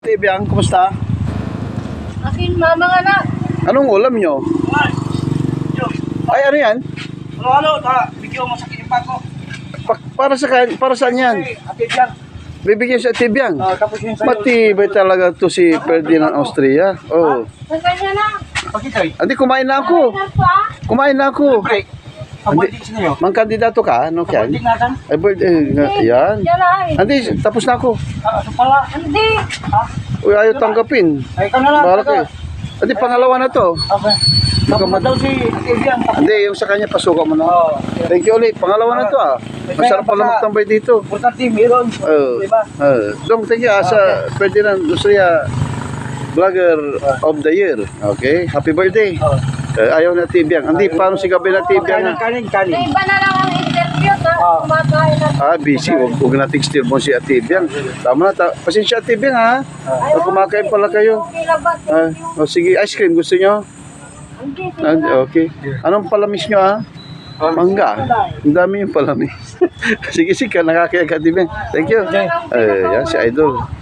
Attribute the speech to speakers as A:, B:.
A: Ate Biang, kumusta?
B: Akin mama nga na.
A: Anong ulam nyo? Ay, ano yan?
C: Ano, ano, ta, bigyan mo sa kinipan ko.
A: Pa- para sa kan- para saan yan?
C: Yan.
A: Bibigyan sa Ate Biang.
C: Ah, tapos yun.
A: Matibay talaga to si Ferdinand Austria. Oh.
B: Nagkanya na.
C: Pakitoy.
A: Hindi, kumain na ako. Kumain na ako.
C: Break.
A: Mang kandidato ka? Ano
C: Ang
A: yan?
C: birthday natin.
A: Ay, birthday. nga- Yan.
B: Yan ay.
A: Hindi, tapos na ako.
C: Ah, ano pala?
B: Hindi.
C: Ha?
A: Uy, ayaw tanggapin.
C: Ay, ikaw na lang.
A: Kayo. Hindi, pangalawa na to.
C: Okay.
A: Ikaw
C: daw si ate yan.
A: Hindi, yung sa kanya, pasukan mo na.
C: Oo.
A: Thank you ulit. Pangalawa na to ah. Masarap pala magtambay dito.
C: Importante, meron.
A: Oh.
C: Diba?
A: Uh, Dong, thank you ah, sa Ferdinand Lusria Vlogger of the Year. Okay? Happy birthday.
C: Oo.
A: Eh, ayaw na Tibyang. Hindi, paano si Gabi na Tibyang?
C: Kanin, kanin, kanin.
B: May iba na lang ang interview. Ta.
C: Ah.
B: Kumakain na.
A: Ah, busy. Huwag, huwag nating steal mo si Ate Biang. Tama na. Ta- pasensya Ate Biang ha.
C: Ah.
A: Ah, kumakain pala kayo.
B: Okay lang ba?
A: Ah, oh, sige, ice cream. Gusto nyo?
B: Hindi.
A: Ah, okay. Anong palamis nyo ha? Mangga. Ang dami yung palamis. sige, sige. Nakakaya ka, Ate Biang. Thank you. Eh, yan si Idol.